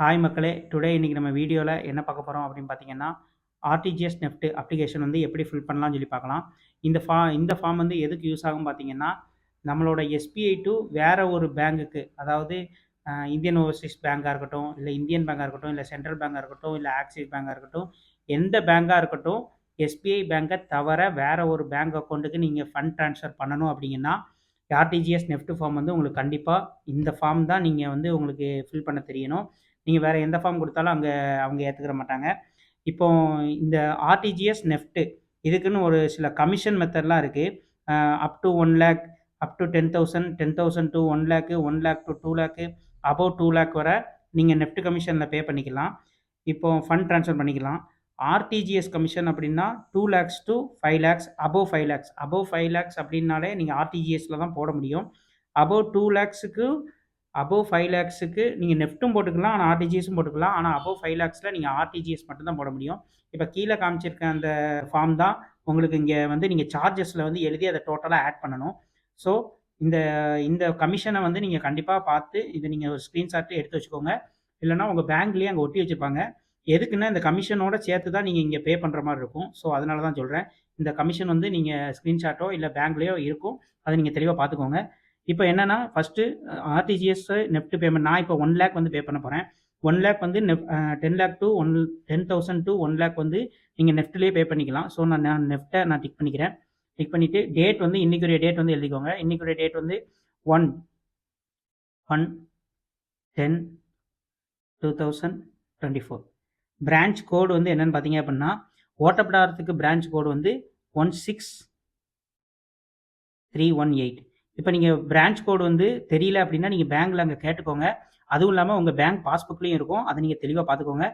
Hi மக்களே today இன்றைக்கி நம்ம வீடியோவில் என்ன பார்க்க போகிறோம் அப்படின்னு பார்த்தீங்கன்னா ஆர்டிஜிஎஸ் நெஃப்ட் அப்ளிகேஷன் வந்து எப்படி ஃபில் பண்ணலாம்னு சொல்லி பார்க்கலாம். இந்த ஃபா இந்த ஃபார்ம் வந்து எதுக்கு யூஸ் ஆகும் பார்த்தீங்கன்னா நம்மளோட எஸ்பிஐ டு வேறு ஒரு பேங்குக்கு அதாவது இந்தியன் ஓவர்சீஸ் பேங்காக இருக்கட்டும் இல்லை இந்தியன் பேங்காக இருக்கட்டும் இல்லை சென்ட்ரல் பேங்காக இருக்கட்டும் இல்லை ஆக்சிஸ் பேங்காக இருக்கட்டும் எந்த பேங்காக இருக்கட்டும் எஸ்பிஐ பேங்கை தவிர வேறு ஒரு பேங்க் அக்கௌண்ட்டுக்கு நீங்கள் ஃபண்ட் ட்ரான்ஸ்ஃபர் பண்ணணும் அப்படிங்கன்னா ஆர்டிஜிஎஸ் நெஃப்ட் ஃபார்ம் வந்து உங்களுக்கு கண்டிப்பாக இந்த ஃபார்ம் தான் நீங்கள் வந்து உங்களுக்கு ஃபில் பண்ண தெரியணும். நீங்கள் வேறு எந்த ஃபார்ம் கொடுத்தாலும் அங்கே அவங்க ஏற்றுக்கிற மாட்டாங்க. இப்போ இந்த ஆர்டிஜிஎஸ் நெஃப்ட்டு இதுக்குன்னு ஒரு சில கமிஷன் மெத்தட்லாம் இருக்குது up to one lakh up to ten thousand ten thousand to one lakh one lakh to two lakh above two lakh வரை நீங்கள் நெஃப்ட் கமிஷனில் பே பண்ணிக்கலாம். இப்போ ஃபண்ட் ட்ரான்ஸ்ஃபர் பண்ணிக்கலாம். ஆர்டிஜிஎஸ் கமிஷன் அப்படின்னா two lakhs to five lakhs above five lakhs above five lakhs அப்படின்னாலே நீங்கள் ஆர்டிஜிஎஸில் தான் போட முடியும். அபவ் டூ லேக்ஸுக்கு அபோவ் ஃபைவ் லேக்ஸுக்கு நீங்கள் நெஃப்ட்டும் போட்டுக்கலாம் ஆனால் ஆர்டிஜிஎஸும் போட்டுக்கலாம். ஆனால் அபோவ் ஃபைவ் லேக்ஸில் நீங்கள் ஆர்டிஜிஎஸ் மட்டும்தான் போட முடியும். இப்போ கீழே காமிச்சிருக்க அந்த ஃபார்ம் தான் உங்களுக்கு இங்கே வந்து நீங்கள் சார்ஜஸில் வந்து எழுதி அதை டோட்டலாக ஆட் பண்ணணும். ஸோ இந்த இந்த கமிஷனை வந்து நீங்கள் கண்டிப்பாக பார்த்து இதை நீங்கள் ஒரு ஸ்க்ரீன்ஷாட்டு எடுத்து வச்சுக்கோங்க. இல்லைனா உங்கள் பேங்க்லேயே அங்கே ஒட்டி வச்சுருப்பாங்க. எதுக்குன்னா இந்த கமிஷனோட சேர்த்து தான் நீங்கள் இங்கே பே பண்ணுற மாதிரி இருக்கும். ஸோ அதனால தான் சொல்கிறேன் இந்த கமிஷன் வந்து நீங்கள் ஸ்க்ரீன்ஷாட்டோ இல்லை பேங்க்லேயோ இருக்கும். அதை நீங்கள் தெளிவாக பார்த்துக்கோங்க. இப்போ என்னென்னா ஃபஸ்ட்டு ஆர்டிஜிஎஸ் நெஃப்ட் பேமெண்ட் நான் இப்போ ஒன் லேக் வந்து பே பண்ண போகிறேன் ஒன் லேக் வந்து NEFT ten lakh to one ten thousand to one lakh வந்து நீங்கள் நெஃப்ட்லேயே பே பண்ணிக்கலாம். ஸோ நான் நான் நெஃப்ட்டை நான் டிக் பண்ணிக்கிறேன். டிக் பண்ணிவிட்டு டேட் வந்து இன்றைக்குரிய டேட் வந்து எழுதிக்கோங்க. இன்றைக்குரிய டேட் வந்து one one ten two thousand twenty four branch code வந்து என்னென்னு பார்த்தீங்க அப்படின்னா ஓட்டப்படாரத்துக்கு பிரான்ச் கோடு வந்து one six three one eight இப்போ நீங்கள் பிரான்ச் கோடு வந்து தெரியல அப்படின்னா நீங்கள் பேங்க்கில் அங்கே கேட்டுக்கோங்க. அதுவும் இல்லாமல் உங்கள் பேங்க் பாஸ்புக்லேயும் இருக்கும். அதை நீங்கள் தெளிவாக பார்த்துக்கோங்க.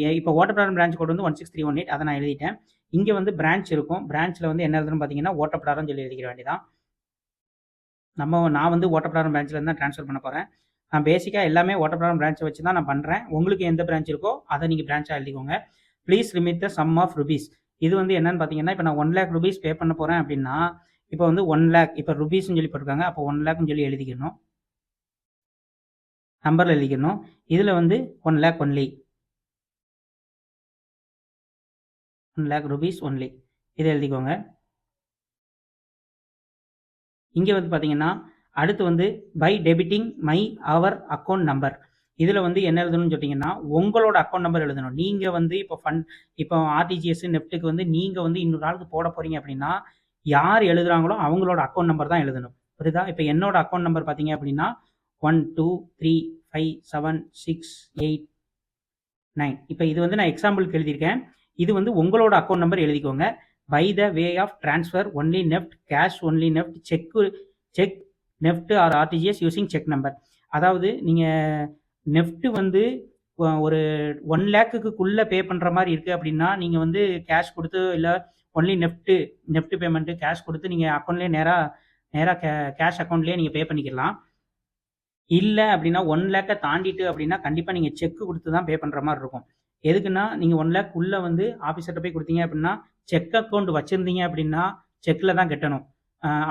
ஏ- இப்போ ஓட்டப்படாரம் பிரான்ச் கோடு வந்து one six three one eight அதை நான் எழுதிட்டேன். இங்கே வந்து பிரான்ச் இருக்கும். பிரான்ச்சில் வந்து என்ன எழுதுன்னு பார்த்தீங்கன்னா ஓட்டப்படாரம் சொல்லி எழுதிக்கிற வேண்டியதான் நம்ம நான் வந்து ஓட்டப்படாரம் பிரான்ச்சில் தான் ட்ரான்ஸ்ஃபர் பண்ண போகிறேன் நான் பேசிக்காக எல்லாமே ஓட்டப்படாரம் பிரான்ச்சை வச்சு தான் நான் பண்ணுறேன் உங்களுக்கு எந்த பிரான்ச் இருக்கோ அதை நீங்கள் பிரான்ச்சாக எழுதிக்கோங்க. Please limit the sum of rupees இது வந்து என்னன்னு பார்த்தீங்கன்னா இப்போ நான் ஒன் லேக் ருபீஸ் பே பண்ண போகிறேன் அப்படின்னா இப்போ வந்து ஒன் லேக் இப்போ ருபீஸ்னு சொல்லி போட்டிருக்காங்க. அப்போ ஒன் லேக்னு சொல்லி எழுதிக்கணும். நம்பரில் எழுதிக்கணும். இதில் வந்து one lakh only one lakh rupees only இதை எழுதிக்கோங்க. இங்கே வந்து பார்த்தீங்கன்னா அடுத்து வந்து by debiting my our account number இதில் வந்து என்ன எழுதணும்னு சொன்னீங்கன்னா உங்களோட அக்கௌண்ட் நம்பர் எழுதணும். நீங்கள் வந்து இப்போ ஃபண்ட் இப்போ ஆர்டிஜிஎஸ் நெஃப்ட்டுக்கு வந்து நீங்கள் வந்து இன்னொரு ஆளுக்கு போட போகிறீங்க அப்படின்னா யார் எழுதுறாங்களோ அவங்களோட அக்கௌண்ட் நம்பர் தான் எழுதணும். புரியுதா? இப்போ என்னோட அக்கௌண்ட் நம்பர் பார்த்தீங்க அப்படின்னா one two three five seven six eight nine இப்போ இது வந்து நான் எக்ஸாம்பிளுக்கு எழுதியிருக்கேன். இது வந்து உங்களோட அக்கௌண்ட் நம்பர் எழுதிக்கோங்க. By the way of transfer only NEFT cash only NEFT cheque cheque NEFT or RTGS using cheque number அதாவது நீங்கள் நெஃப்ட்டு வந்து ஒரு ஒன் லேக்குக்குள்ளே பே பண்ணுற மாதிரி இருக்குது அப்படின்னா நீங்கள் வந்து கேஷ் கொடுத்து இல்லை only NEFT NEFT payment cash கொடுத்து நீங்கள் அக்கௌண்ட்லேயே நேராக நேராக கே கேஷ் அக்கௌண்ட்லேயே நீங்கள் பே பண்ணிக்கலாம் இல்லை அப்படின்னா ஒன் லேக்கை தாண்டிட்டு அப்படின்னா கண்டிப்பாக நீங்கள் செக் கொடுத்து தான் பே பண்ணுற மாதிரி இருக்கும். எதுக்குன்னா நீங்கள் ஒன் லேக் உள்ளே வந்து ஆஃபீஸர்கிட்ட போய் கொடுத்தீங்க அப்படின்னா செக் அக்கௌண்ட் வச்சுருந்தீங்க அப்படின்னா செக்கில் தான் கட்டணும்.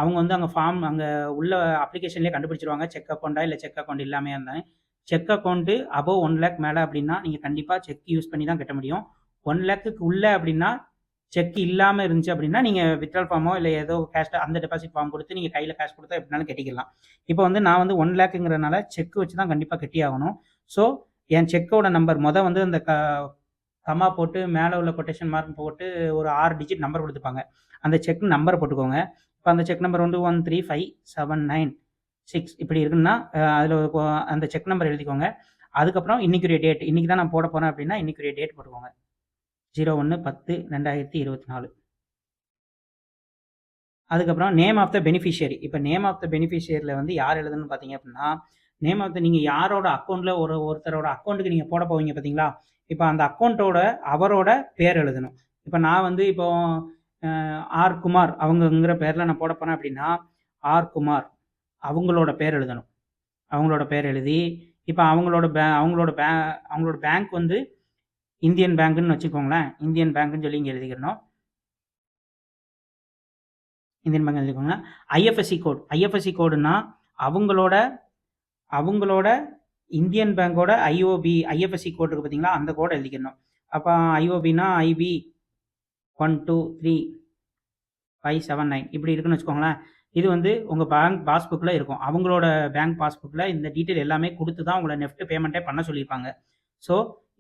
அவங்க வந்து அங்கே ஃபார்ம் அங்கே உள்ள அப்ளிகேஷன்லேயே கண்டுபிடிச்சிருவாங்க செக் அக்கௌண்ட்டா இல்லை செக் அக்கௌண்ட் இல்லாமல் இருந்தாங்க cheque account above one lakh மேலே அப்படின்னா நீங்கள் கண்டிப்பாக செக் யூஸ் பண்ணி தான் கட்ட முடியும். ஒன் லேக்குக்கு உள்ளே அப்படின்னா செக் இல்லாமல் இருந்துச்சு அப்படின்னா நீங்கள் வித்ரால் ஃபார்மோ இல்லை ஏதோ கேஷ் அந்த டெபாசிட் ஃபார்ம் கொடுத்து நீங்கள் கையில் கேஷ் கொடுத்தா எப்படினாலும் கட்டிக்கலாம். இப்போ வந்து நான் வந்து ஒன் லேக்குங்கிறனால செக் வச்சு தான் கண்டிப்பாக கட்டி ஆகணும் ஸோ என் செக்கோட நம்பர் மொதல் வந்து அந்த க கமா போட்டு மேலே உள்ள கொட்டேஷன் மார்க் போட்டு ஒரு ஆறு டிஜிட் நம்பர் கொடுத்துப்பாங்க. அந்த செக் நம்பரை போட்டுக்கோங்க. இப்போ அந்த செக் நம்பர் வந்து one three five seven nine six இப்படி இருக்குன்னா அதில் அந்த செக் நம்பர் எழுதிக்கோங்க. அதுக்கப்புறம் இன்றைக்குரிய டேட் இன்றைக்கி தான் நான் போட போகிறேன் அப்படின்னா இன்றைக்குரிய டேட் போட்டுக்கோங்க. ஜீரோ ஒன்று பத்து ரெண்டாயிரத்தி இருபத்தி நாலு. அதுக்கப்புறம் நேம் ஆஃப் த பெனிஃபிஷியரி இப்போ நேம் ஆஃப் த பெனிஃபிஷியரியில் வந்து யார் எழுதணும்னு பார்த்தீங்க அப்படின்னா நேம் ஆஃப் த நீங்கள் யாரோட அக்கௌண்ட்டில் ஒரு ஒருத்தரோட அக்கௌண்ட்டுக்கு நீங்கள் போட போவீங்க பார்த்தீங்களா இப்போ அந்த அக்கௌண்ட்டோட அவரோட பேர் எழுதணும். இப்போ நான் வந்து இப்போ ஆர் குமார் அவங்கங்கிற பேரில் நான் போட போகிறேன் அப்படின்னா ஆர் குமார் அவங்களோட பேர் எழுதணும். அவங்களோட பேர் எழுதி இப்போ அவங்களோட பே அவங்களோட பே அவங்களோட பேங்க் வந்து இந்தியன் பேங்க்குன்னு வச்சுக்கோங்களேன். இந்தியன் பேங்க்குன்னு சொல்லி இங்கே எழுதிக்கிறணும். இந்தியன் பேங்க் எழுதிக்கோங்களேன் ஐஎஃப்எஸ்சி கோட் ஐஎஃப்எஸ்சி கோடுனா அவங்களோட அவங்களோட இந்தியன் பேங்கோட ஐஓபி ஐஎஃப்எஸ்சி கோட் இருக்குது பார்த்தீங்களா அந்த கோடை எழுதிக்கணும். அப்போ ஐஓபினா IB one two three five seven nine இப்படி இருக்குன்னு வச்சுக்கோங்களேன். இது வந்து உங்கள் பேங்க் பாஸ்புக்கில் இருக்கும். அவங்களோட பேங்க் பாஸ்புக்கில் இந்த டீட்டெயில் எல்லாமே கொடுத்து தான் உங்களை நெஃப்ட் பேமெண்ட்டே பண்ண சொல்லியிருப்பாங்க. ஸோ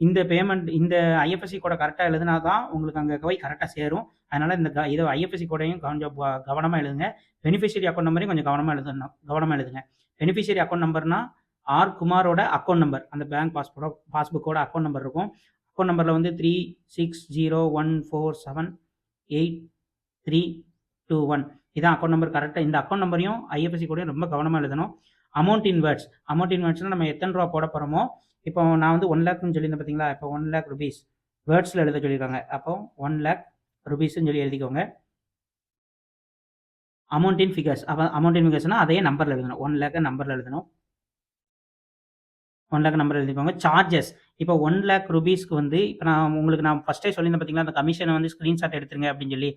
இந்த பேமெண்ட் இந்த ஐஎஃப்எஸ்சி கோடை கரெக்டாக எழுதுனா தான் உங்களுக்கு அங்கே போய் கரெக்டாக சேரும். அதனால் இந்த க இதை ஐஎஃப்எஸ்சி கோடையும் கொஞ்சம் கவனமாக எழுதுங்க. பெனிஃபிஷியரி அக்கௌண்ட் நம்பரையும் கொஞ்சம் கவனமாக எழுதணும் கவனமாக எழுதுங்க. பெனிஃபிஷியரி அக்கௌண்ட் நம்பர்னா ஆர் குமாரோட அக்கௌண்ட் நம்பர் அந்த பேங்க் பாஸ்போர்ட்டோ பாஸ்புக்கோட அக்கௌண்ட் நம்பர் இருக்கும். அக்கௌண்ட் நம்பரில் வந்து three six zero one four seven eight three two one இதான் அக்கௌண்ட் நம்பர் கரெக்டாக இந்த அக்கௌண்ட் நம்பரையும் ஐஎஃப்எஸ்சி கூடயும் ரொம்ப கவனமாக எழுதணும். அமௌண்ட் இன் வேர்ட்ஸ் அமௌண்ட் இன்வெர்ட்ஸ்னால் நம்ம எத்தனை ரூபா போட போகிறோமோ இப்போ நான் வந்து ஒன் லேக்னு சொல்லியிருந்தேன் பார்த்தீங்களா இப்போ ஒன் லேக் ருபீஸ் வேர்ட்ஸில் எழுத சொல்லியிருக்காங்க. அப்போ ஒன் லேக் ருபீஸ்ன்னு சொல்லி எழுதிக்கோங்க. அமௌண்ட் இன் ஃபிகர்ஸ் அப்போ அமௌண்ட் இன் ஃபிகர்ஸ்னால் அதே நம்பரில் எழுதணும். ஒன் லேக்கை நம்பரில் எழுதணும். ஒன் லேக் நம்பர் எழுதிக்கோங்க. சார்ஜஸ் இப்போ ஒன் லேக் ருபீஸ்க்கு வந்து இப்போ நான் உங்களுக்கு நான் ஃபஸ்ட்டே சொல்லியிருந்தேன் பார்த்தீங்களா அந்த கமிஷனை வந்து ஸ்க்ரீன்ஷாட் எடுத்துருங்க அப்படின்னு சொல்லி.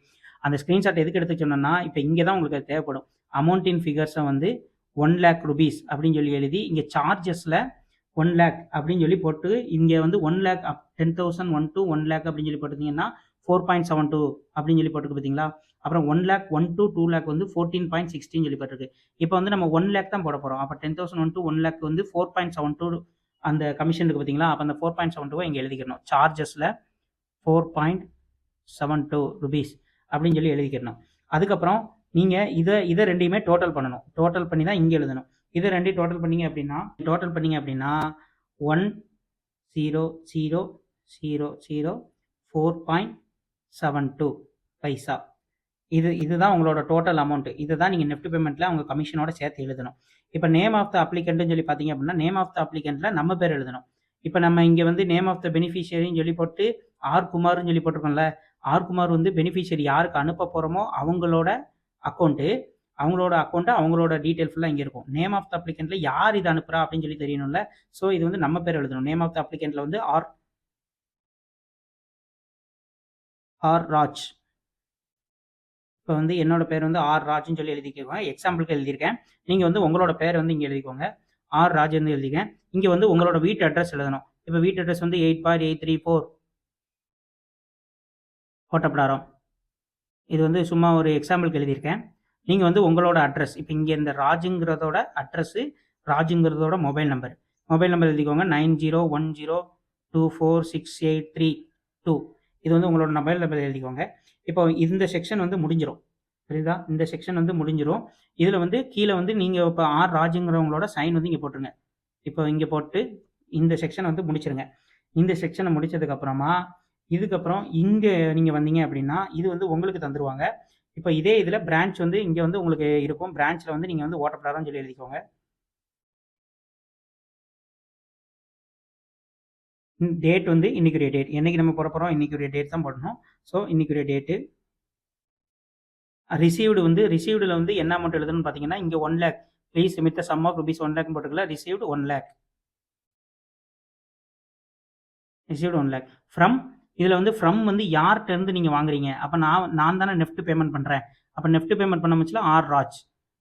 அந்த ஸ்க்ரீன்ஷாட் எதுக்கு எடுத்து சொன்னோன்னா இப்போ இங்கே தான் உங்களுக்கு தேவைப்படும். அமௌண்ட் இன் ஃபிகர்ஸை வந்து ஒன் லேக் ருபீஸ் அப்படின்னு சொல்லி எழுதி இங்கே சார்ஜஸில் ஒன் லேக் அப்படின்னு சொல்லி போட்டு இங்கே வந்து one lakh up ten thousand one two one lakh அப்படின்னு சொல்லி போட்டிருந்தீங்கன்னா ஃபோர் பாயிண்ட் செவன் டூ அப்படின்னு சொல்லி போட்டுருக்கு பார்த்தீங்களா? அப்புறம் one lakh one two two lakh வந்து ஃபோர்டீன் பாயிண்ட் சிக்ஸ்டின் சொல்லி போட்டிருக்கு. இப்போ வந்து நம்ம ஒன் லேக் தான் போட போகிறோம் அப்போ ten thousand one two one lakh வந்து ஃபோர் பாயிண்ட் செவன் டூ அந்த கமிஷன் இருக்குது பார்த்தீங்களா? அப்போ அந்த ஃபோர் பாயிண்ட் செவன் டூவை இங்கே எழுதிக்கணும் சார்ஜஸில் four point seven two rupees அப்படின்னு சொல்லி எழுதிக்கணும் அதுக்கப்புறம் நீங்கள் இதை இதை ரெண்டையுமே டோட்டல் பண்ணணும். டோட்டல் பண்ணி தான் இங்கே எழுதணும். இதை ரெண்டையும் டோட்டல் பண்ணீங்க அப்படின்னா டோட்டல் பண்ணீங்க அப்படின்னா one zero zero zero zero four point seven two paisa இது இதுதான் உங்களோட டோட்டல் அமௌண்ட்டு இதை தான் நீங்கள் நெஃப்ட் பேமெண்ட்டில் அவங்க கமிஷனோட சேர்த்து எழுதணும். இப்போ நேம் ஆஃப் த அப்ளிகண்ட்டுன்னு சொல்லி பார்த்தீங்க அப்படின்னா நேம் ஆஃப் த அப்ளிகண்ட்டில் நம்ம பேர் எழுதணும். இப்போ நம்ம இங்கே வந்து நேம் ஆஃப் த பெனிஃபிஷியரின்னு சொல்லி போட்டு ஆர் குமார்னு சொல்லி போட்டிருக்கோம்ல ஆர் குமார் வந்து பெனிஃபிஷியரி யாருக்கு அனுப்ப போகிறோமோ அவங்களோட அக்கௌண்ட்டு அவங்களோட அக்கௌண்ட்டு அவங்களோட டீட்டெயில் ஃபுல்லாக இங்கே இருக்கும். நேம் ஆஃப் த அப்ளிகண்ட்டில் யார் இது அனுப்புகிறா அப்படின்னு சொல்லி தெரியணும்ல. ஸோ இது வந்து நம்ம பேர் எழுதணும். நேம் ஆஃப் த அப்ளிகண்ட்டில் வந்து ஆர் ஆர் ராஜ் இப்போ வந்து என்னோட பேர் வந்து ஆர் ராஜ்னு சொல்லி எழுதிக்கோங்க. எக்ஸாம்பிளுக்கு எழுதியிருக்கேன். நீங்கள் வந்து உங்களோட பேர் வந்து இங்கே எழுதிக்கோங்க. ஆர் ராஜ் வந்து எழுதிக்கேன். இங்கே வந்து உங்களோட வீட்டு அட்ரஸ் எழுதணும். இப்போ வீட்டு அட்ரஸ் வந்து eight four eight three four Ottapidaram இது வந்து சும்மா ஒரு எக்ஸாம்பிளுக்கு எழுதியிருக்கேன். நீங்கள் வந்து உங்களோட அட்ரஸ் இப்போ இங்கே இந்த ராஜுங்கிறதோட அட்ரஸ்ஸு ராஜுங்கிறதோட மொபைல் நம்பர் மொபைல் நம்பர் எழுதிக்கோங்க nine zero one zero two four six eight three two இது வந்து உங்களோட மொபைல் நம்பர் எழுதிக்கோங்க. இப்போ இந்த செக்ஷன் வந்து முடிஞ்சிடும் புரியுதா? இந்த செக்ஷன் வந்து முடிஞ்சிடும் இதில் வந்து கீழே வந்து நீங்கள் இப்போ ஆர் ராஜுங்கிறவங்களோட சைன் வந்து இங்கே போட்டுருங்க. இப்போ இங்கே போட்டு இந்த செக்ஷனை வந்து முடிச்சிருங்க. இந்த செக்ஷனை முடிச்சதுக்கப்புறமா இதுக்கப்புறம் இங்கே நீங்கள் வந்தீங்க அப்படின்னா இது வந்து உங்களுக்கு தந்துருவாங்க. இப்போ இதே இதில் பிரான்ச் வந்து இங்கே வந்து உங்களுக்கு இருக்கும். பிரான்ச்சில் வந்து நீங்கள் வந்து ஓட்டப்படாதான்னு சொல்லி எழுதிக்கோங்க. டேட் வந்து இன்னைக்குரிய டேட் என்னைக்கு நம்ம போட போகிறோம் இன்னைக்குரிய டேட் தான் போடணும். ஸோ இன்னைக்குரிய டேட்டு ரிசீவ்டு வந்து ரிசீவ்டில் வந்து என்ன அமௌண்ட் எழுதணும்னு பார்த்தீங்கன்னா இங்கே ஒன் லேக் ப்ளீஸ் மித்த sum of rupees one lakh போட்டுக்கல received one lakh received one lakh from இதில் வந்து ஃப்ரம் வந்து யார்கிட்டருந்து நீங்கள் வாங்குறீங்க? அப்போ நான் நான் தானே நெஃப்ட் பேமெண்ட் பண்ணுறேன் அப்போ நெஃப்ட் பேமெண்ட் பண்ண முச்சுல ஆர் ராஜ்.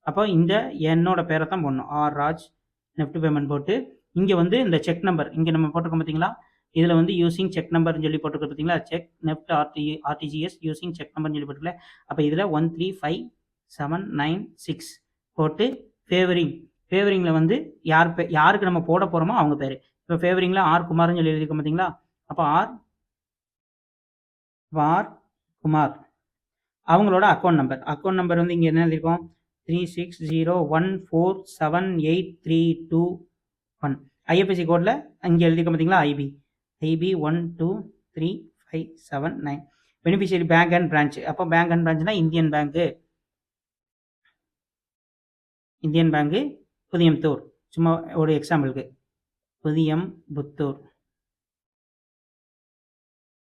அப்போ இந்த என்னோட பேரை தான் போடணும். ஆர் ராஜ் நெஃப்ட் பேமெண்ட் போட்டு இங்கே வந்து இந்த செக் நம்பர் இங்கே நம்ம போட்டிருக்கோம் பார்த்தீங்களா இதில் வந்து யூசிங் செக் நம்பர்னு சொல்லி போட்டுருக்கு பார்த்தீங்களா cheque NEFT RT RTGS using cheque நம்பர்னு சொல்லி போட்டுருக்கல அப்போ இதில் one three five seven nine six போட்டு ஃபேவரிங் ஃபேவரிங்கில் வந்து யார் பே யாருக்கு நம்ம போட போகிறோமோ அவங்க பேர். இப்போ ஃபேவரிங்கில் ஆர் குமார்னு சொல்லி எழுதியிருக்கோம் பார்த்தீங்களா அப்போ ஆர் வார் குமார் அவங்களோட அக்கௌண்ட் நம்பர் அக்கௌண்ட் நம்பர் வந்து இங்கே என்ன எழுதியிருக்கோம்? Three six zero one four seven eight three two one IFSC கோடில் இங்கே எழுதியிருக்கோம் பார்த்தீங்களா? IB IB one two three five seven nine beneficiary bank and branch அப்போ bank and பிரான்ச்னா Indian bank Indian bank Puthiyamputhur சும்மா ஒரு எக்ஸாம்பிளுக்கு புதியம் புத்தூர்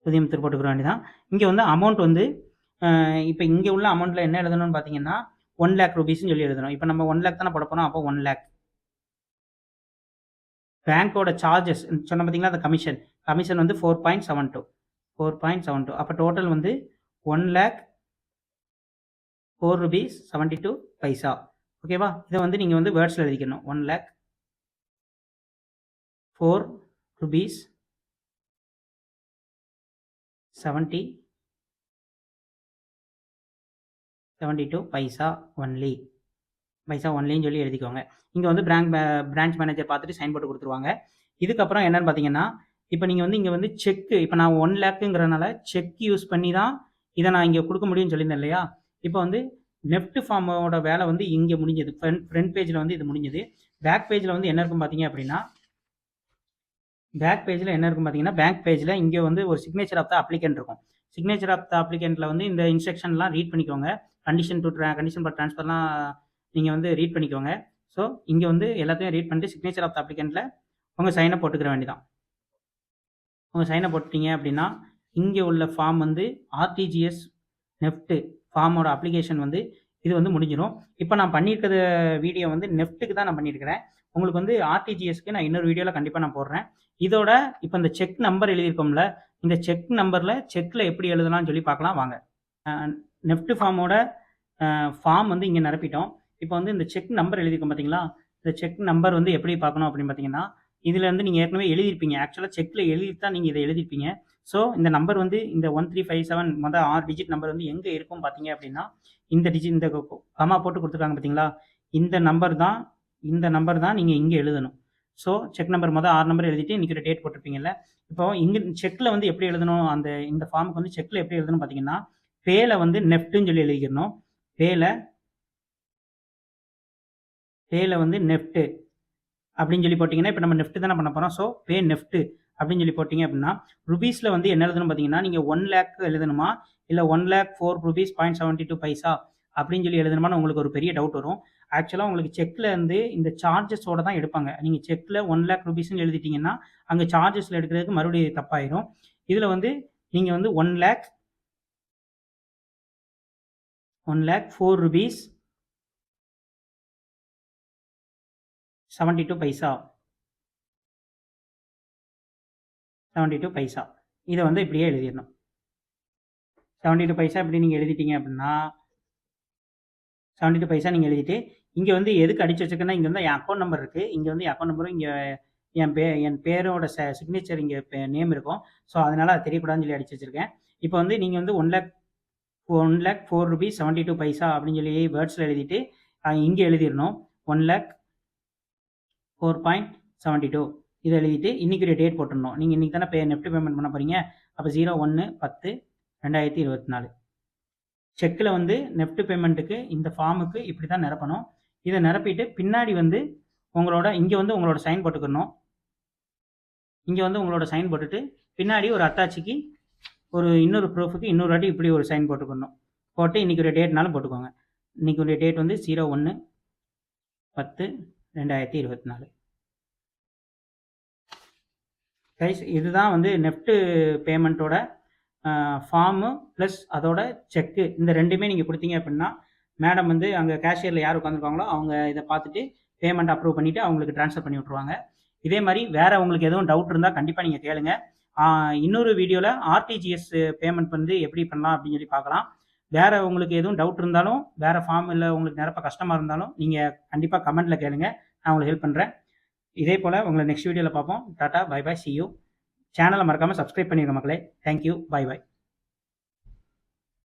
புதியம்புத்தூர் போட்டுக்கிற வேண்டியதான் இங்கே வந்து அமௌண்ட் வந்து இப்போ இங்கே உள்ள அமௌண்ட்டில் என்ன எழுதணும்னு பார்த்தீங்கன்னா ஒன் லேக் ருபீஸ்னு சொல்லி எழுதணும். இப்போ நம்ம ஒன் லேக் தானே போட போகிறோம் அப்போ ஒன் லேக் பேங்க்கோட சார்ஜஸ் சொன்ன பார்த்தீங்களா அந்த கமிஷன் கமிஷன் வந்து four point seven two four point seven two அப்போ டோட்டல் வந்து one lakh four rupees seventy two paisa ஓகேவா இதை வந்து நீங்கள் வந்து வேர்ட்ஸில் எழுதிக்கணும். One lakh four rupees seventy seventy two paisa only paisa ஒன்லின்னு சொல்லி எழுதிக்கோங்க. இங்கே வந்து பிராங்க் பிரான்ச் மேனேஜர் பார்த்துட்டு சைன் போட்டு கொடுத்துருவாங்க. இதுக்கப்புறம் என்னன்னு பார்த்தீங்கன்னா இப்போ நீங்கள் வந்து இங்கே வந்து செக்கு இப்போ நான் ஒன் லேக்குங்கிறனால செக் யூஸ் பண்ணி தான் இதை நான் இங்கே கொடுக்க முடியும்னு சொல்லியிருந்தேன் இல்லையா? இப்போ வந்து நெஃப்ட் ஃபார்மோட வேலை வந்து இங்கே முடிஞ்சது. ஃப்ரண்ட் ஃப்ரண்ட் பேஜில் வந்து இது முடிஞ்சது. பேக் பேஜில் வந்து என்ன இருக்கும் பார்த்தீங்க அப்படின்னா பேக் பேஜில் என்ன இருக்கும் பார்த்தீங்கன்னா பேங்க் பேஜில் இங்கே வந்து ஒரு சிக்னேச்சர் ஆஃப் த அப்ளிகன்ட் இருக்கும். சிக்னேச்சர் ஆஃப் த அப்ளிகண்ட்டில் வந்து இந்த இன்ஸ்ட்ரக்ஷன்லாம் ரீட் பண்ணிக்கோங்க. Condition to draw condition for ட்ரான்ஸ்ஃபர்லாம் நீங்கள் வந்து ரீட் பண்ணிக்கோங்க. ஸோ இங்கே வந்து எல்லாத்தையும் ரீட் பண்ணிட்டு சிக்னேச்சர் ஆஃப் த அப்ளிகண்ட்டில் உங்கள் சைனை போட்டுக்கிற வேண்டியதான் உங்கள் சைனை போட்டுட்டீங்க அப்படின்னா இங்கே உள்ள ஃபார்ம் வந்து ஆர்டிஜிஎஸ் நெஃப்ட்டு ஃபார்மோட அப்ளிகேஷன் வந்து இது வந்து முடிஞ்சிடும் இப்போ நான் பண்ணியிருக்கிற வீடியோ வந்து நெஃப்ட்டுக்கு தான் நான் பண்ணியிருக்கிறேன். உங்களுக்கு வந்து ஆர்டிஜிஎஸ்க்கு நான் இன்னொரு வீடியோவில் கண்டிப்பாக நான் போடுறேன். இதோட இப்போ இந்த செக் நம்பர் எழுதியிருக்கோம்ல இந்த செக் நம்பரில் செக்கில் எப்படி எழுதலாம்னு சொல்லி பார்க்கலாம் வாங்க. நெஃப்ட் ஃபார்மோட ஃபார்ம் வந்து இங்கே நிரப்பிட்டோம். இப்போ வந்து இந்த செக் நம்பர் எழுதியிருக்கோம் பார்த்தீங்களா இந்த செக் நம்பர் வந்து எப்படி பார்க்கணும் அப்படின்னு பார்த்தீங்கன்னா இதில் வந்து நீங்கள் ஏற்கனவே எழுதியிருப்பீங்க. ஆக்சுவலாக செக்கில் எழுதி தான் நீங்கள் இதை எழுதிருப்பீங்க ஸோ இந்த நம்பர் வந்து இந்த ஒன் த்ரீ ஃபைவ் செவன் மொதல் ஆறு டிஜிட் நம்பர் வந்து எங்கே இருக்கும் பார்த்தீங்க அப்படின்னா இந்த டிஜிட் இந்த கமா போட்டு கொடுத்துருக்காங்க பார்த்தீங்களா இந்த நம்பர் தான் இந்த நம்பர் தான் நீங்கள் இங்கே எழுதணும். ஸோ செக் நம்பர் மொதல் ஆறு நம்பர் எழுதிட்டு இன்றைக்கி ஒரு டேட் போட்டிருப்பீங்கல்ல. இப்போ இங்கே செக்கில் வந்து எப்படி எழுதணும்? அந்த இந்த ஃபார்முக்கு வந்து செக்கில் எப்படி எழுதணும் பார்த்தீங்கன்னா பேல வந்து நெஃப்ட்டுன்னு சொல்லி எழுதிக்கணும். பேல பேல வந்து நெஃப்ட்டு அப்படின்னு சொல்லி போட்டிங்கன்னா இப்போ நம்ம நெஃப்ட் தானே பண்ண போகிறோம் ஸோ பே நெஃப்ட்டு அப்படின்னு சொல்லி போட்டிங்க அப்படின்னா ருபீஸில் வந்து என்ன எழுதணும் பார்த்தீங்கன்னா நீங்கள் ஒன் லேக் எழுதணுமா? இல்லை one lakh four rupees point seventy two paisa அப்படின்னு சொல்லி எழுதணுமான்னு உங்களுக்கு ஒரு பெரிய டவுட் வரும். ஆக்சுவலாக உங்களுக்கு செக்கில் இருந்து இந்த சார்ஜஸோட தான் எடுப்பாங்க. நீங்கள் செக்கில் ஒன் லேக் ருபீஸ்னு எழுதிட்டீங்கன்னா அங்கே சார்ஜஸில் எடுக்கிறதுக்கு மறுபடியும் தப்பாயிரும். இதில் வந்து நீங்கள் வந்து one lakh one lakh four rupees seventy two paisa seventy two paisa இதை வந்து இப்படியே எழுதிடணும். செவன்ட்டி டூ பைசா இப்படி நீங்கள் எழுதிட்டீங்க அப்படின்னா செவன்ட்டி டூ பைசா நீங்கள் எழுதிட்டு இங்கே வந்து எதுக்கு அடிச்சு வச்சுருக்கேன்னா இங்கே வந்து என் அக்கௌண்ட் நம்பர் இருக்குது இங்கே வந்து என் அக்கௌண்ட் நம்பரும் இங்கே என் பே என் பேரோட ச சிக்னேச்சர் இங்கே நேம் இருக்கும். ஸோ அதனால் அது தெரியக்கூடாதுன்னு சொல்லி அடிச்சு வச்சுருக்கேன். இப்போ வந்து நீங்கள் வந்து one lakh one lakh four rupees seventy two paisa அப்படின்னு சொல்லி வேர்ட்ஸில் எழுதிட்டு இங்கே எழுதிடணும். One lakh four point seventy two இதை எழுதிட்டு இன்றைக்கி ஒரு டேட் போட்டுடணும். நீங்கள் இன்றைக்கி தானே பே நெஃப்ட் பேமெண்ட் பண்ண போகிறீங்க அப்போ ஜீரோ ஒன்று பத்து ரெண்டாயிரத்தி இருபத்தி நாலு. செக்கில் வந்து நெஃப்ட் பேமெண்ட்டுக்கு இந்த ஃபார்முக்கு இப்படி தான் நிரப்பணும். இதை நிரப்பிட்டு பின்னாடி வந்து உங்களோட இங்கே வந்து உங்களோட சைன் போட்டுக்கணும். இங்கே வந்து உங்களோட சைன் போட்டுட்டு பின்னாடி ஒரு அத்தாச்சிக்கு ஒரு இன்னொரு ப்ரூஃபுக்கு இன்னொரு வாட்டி இப்படி ஒரு சைன் போட்டுக்கணும். போட்டு இன்றைக்கி ஒரு டேட்னாலும் போட்டுக்கோங்க. இன்றைக்கி ஒரு டேட் வந்து ஜீரோ ஒன்று பத்து ரெண்டாயிரத்தி இருபத்தி நாலு. கைஸ் இதுதான் வந்து நெஃப்ட்டு பேமெண்ட்டோட ஃபார்மு ப்ளஸ் அதோட செக்கு இந்த ரெண்டுமே நீங்கள் கொடுத்தீங்க அப்படின்னா மேடம் வந்து அங்கே கேஷியரில் யார் உட்காந்துருக்காங்களோ அவங்க இதை பார்த்துட்டு பேமெண்ட் அப்ரூவ் பண்ணிவிட்டு அவங்களுக்கு ட்ரான்ஸ்ஃபர் பண்ணி விட்ருவாங்க இதே மாதிரி வேறு உங்களுக்கு எதுவும் டவுட் இருந்தால் கண்டிப்பாக நீங்கள் கேளுங்க. இன்னொரு வீடியோவில் ஆர்டிஜிஎஸ் பேமெண்ட் வந்து எப்படி பண்ணலாம் அப்படின்னு சொல்லி பார்க்கலாம். வேறு உங்களுக்கு எதுவும் டவுட் இருந்தாலும் வேறு ஃபார்ம் இல்லை உங்களுக்கு நிரப்ப கஷ்டமாக இருந்தாலும் நீங்கள் கண்டிப்பாக கமெண்ட்டில் கேளுங்க. நான் உங்களுக்கு ஹெல்ப் பண்ணுறேன் இதே போல் உங்களை நெக்ஸ்ட் வீடியோவில் பார்ப்போம். Tata bye bye see you சேனலை மறக்காமல் சப்ஸ்கிரைப் பண்ணிடுங்க மக்களே. Thank you bye by